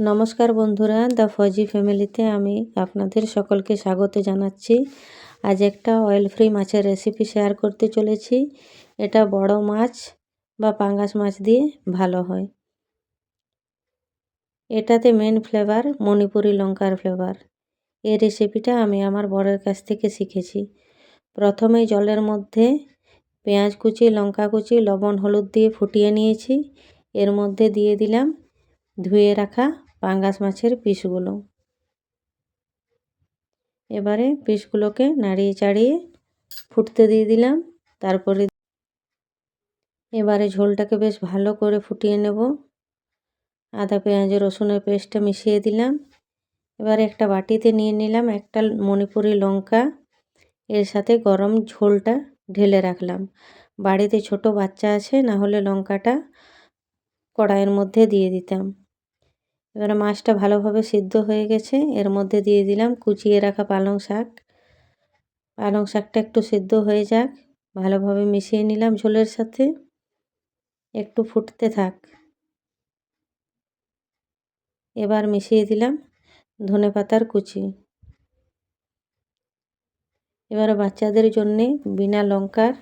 নমস্কার বন্ধুরা the fuzzy ফ্যামিলিতে আমি আপনাদের সকলকে স্বাগত জানাচ্ছি। আজ একটা অয়েল ফ্রি মাছের রেসিপি শেয়ার করতে চলেছি। এটা বড় মাছ বা পাঙ্গাস মাছ দিয়ে ভালো হয়। এটাতে মেন ফ্লেভার মণিপুরি লঙ্কার ফ্লেভার এই রেসিপিটা আমি আমার বরের কাছ থেকে শিখেছি। প্রথমে জলের মধ্যে পেঁয়াজ কুচি, লঙ্কা কুচি, লবণ, হলুদ দিয়ে ফুটিয়ে নিয়েছি। এর মধ্যে দিয়ে দিলাম ধুয়ে রাখা পাঙ্গাস মাছের পিসগুলো। এবারে পিসগুলোকে নাড়িয়ে চাড়িয়ে ফুটতে দিয়ে দিলাম, তারপরে এবারে ঝোলটাকে বেশ ভালো করে ফুটিয়ে নেব। আদা, পেঁয়াজ, রসুনের পেস্টটা মিশিয়ে দিলাম। এবারে একটা বাটিতে নিয়ে নিলাম একটা মণিপুরি লঙ্কা। এর সাথে গরম ঝোলটা ঢেলে রাখলাম। বাড়িতে ছোট বাচ্চা আছে, না হলে লঙ্কাটা কড়াইয়ের মধ্যে দিয়ে দিতাম। এবারে মাছটা ভালোভাবে সিদ্ধ হয়ে গেছে। এর মধ্যে দিয়ে দিলাম কুচিয়ে রাখা পালং শাক। পালং শাকটা একটু সিদ্ধ হয়ে যাক। ভালোভাবে মিশিয়ে নিলাম ঝোলের সাথে। একটু ফুটতে থাক। এবার মিশিয়ে দিলাম ধনে পাতার কুচি। এবারে বাচ্চাদের জন্যে বিনা লঙ্কার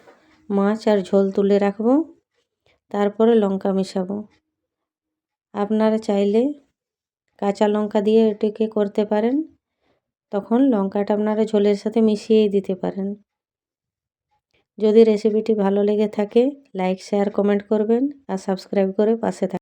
মাছ আর ঝোল তুলে রাখব। তারপরে লঙ্কা মেশাবো। আপনারা চাইলে কাঁচা লঙ্কা দিয়ে এটিকে করতে পারেন। তখন লঙ্কাটা আপনারা ঝোলের সাথে মিশিয়েই দিতে পারেন। যদি রেসিপিটি ভালো লেগে থাকে লাইক শেয়ার কমেন্ট করবেন আর সাবস্ক্রাইব করে পাশে থাকবেন